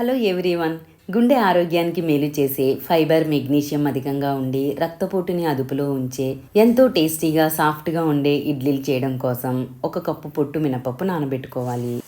Hello everyone. గుండె ఆరోగ్యానికి మేలు చేసే ఫైబర్ మెగ్నీషియం అధికంగా ఉండి రక్తపోటుని అదుపులో ఉంచే ఎంతో టేస్టీగా సాఫ్ట్గా ఉండే ఇడ్లీలు చేయడం కోసం ఒక కప్పు పొట్టు మినపప్పు నానబెట్టుకోవాలి.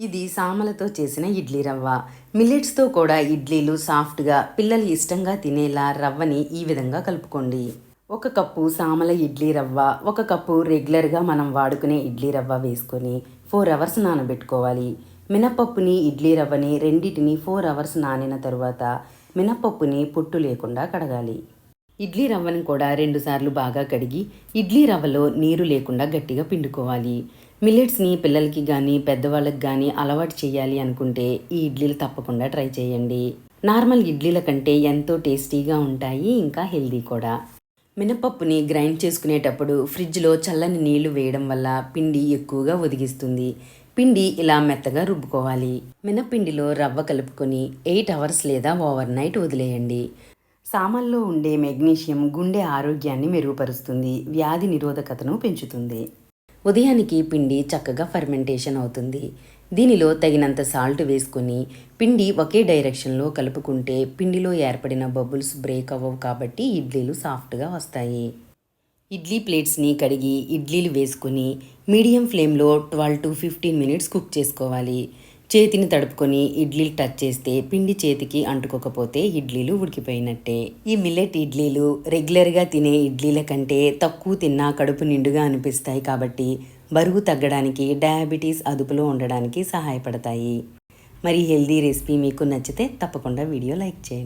ఇది సామలతో చేసిన ఇడ్లీ రవ్వ. మిల్లెట్స్తో కూడా ఇడ్లీలు సాఫ్ట్గా పిల్లలు ఇష్టంగా తినేలా రవ్వని ఈ విధంగా కలుపుకోండి. ఒక కప్పు సామల ఇడ్లీ రవ్వ ఒక కప్పు రెగ్యులర్గా మనం వాడుకునే ఇడ్లీ రవ్వ వేసుకొని ఫోర్ అవర్స్ నానబెట్టుకోవాలి. మినపప్పుని ఇడ్లీ రవ్వని రెండింటిని ఫోర్ అవర్స్ నానిన తరువాత మినపప్పుని పొట్టు లేకుండా కడగాలి. ఇడ్లీ రవ్వను కూడా రెండుసార్లు బాగా కడిగి ఇడ్లీ రవ్వలో నీరు లేకుండా గట్టిగా పిండుకోవాలి. మిల్లెట్స్ని పిల్లలకి కానీ పెద్దవాళ్ళకి కానీ అలవాటు చేయాలి అనుకుంటే ఈ ఇడ్లీలు తప్పకుండా ట్రై చేయండి. నార్మల్ ఇడ్లీల కంటే ఎంతో టేస్టీగా ఉంటాయి ఇంకా హెల్దీ కూడా. మినపప్పుని గ్రైండ్ చేసుకునేటప్పుడు ఫ్రిడ్జ్లో చల్లని నీళ్ళు వేయడం వల్ల పిండి ఎక్కువగా ఒదిగిస్తుంది. పిండి ఇలా మెత్తగా రుబ్బుకోవాలి. మినపిండిలో రవ్వ కలుపుకొని ఎయిట్ అవర్స్ లేదా ఓవర్ నైట్ వదిలేయండి. సామల్లో ఉండే మెగ్నీషియం గుండె ఆరోగ్యాన్ని మెరుగుపరుస్తుంది. వ్యాధి నిరోధకతను పెంచుతుంది. ఉదయానికి పిండి చక్కగా ఫర్మెంటేషన్ అవుతుంది. దీనిలో తగినంత సాల్ట్ వేసుకొని పిండి ఒకే డైరెక్షన్లో కలుపుకుంటే పిండిలో ఏర్పడిన బబుల్స్ బ్రేక్ అవ్వవు కాబట్టి ఇడ్లీలు సాఫ్ట్గా వస్తాయి. ఇడ్లీ ప్లేట్స్ని కడిగి ఇడ్లీలు వేసుకొని మీడియం ఫ్లేమ్లో twelve to fifteen minutes cook చేసుకోవాలి. చేతిని తడుపుకొని ఇడ్లీలు టచ్ చేస్తే పిండి చేతికి అంటుకోకపోతే ఇడ్లీలు ఉడికిపోయినట్టే. ఈ మిల్లెట్ ఇడ్లీలు రెగ్యులర్గా తినే ఇడ్లీల కంటే తక్కువ తిన్నా కడుపు నిండుగా అనిపిస్తాయి కాబట్టి బరువు తగ్గడానికి డయాబెటీస్ అదుపులో ఉండడానికి సహాయపడతాయి. మరి హెల్దీ రెసిపీ మీకు నచ్చితే తప్పకుండా వీడియో లైక్ చేయండి.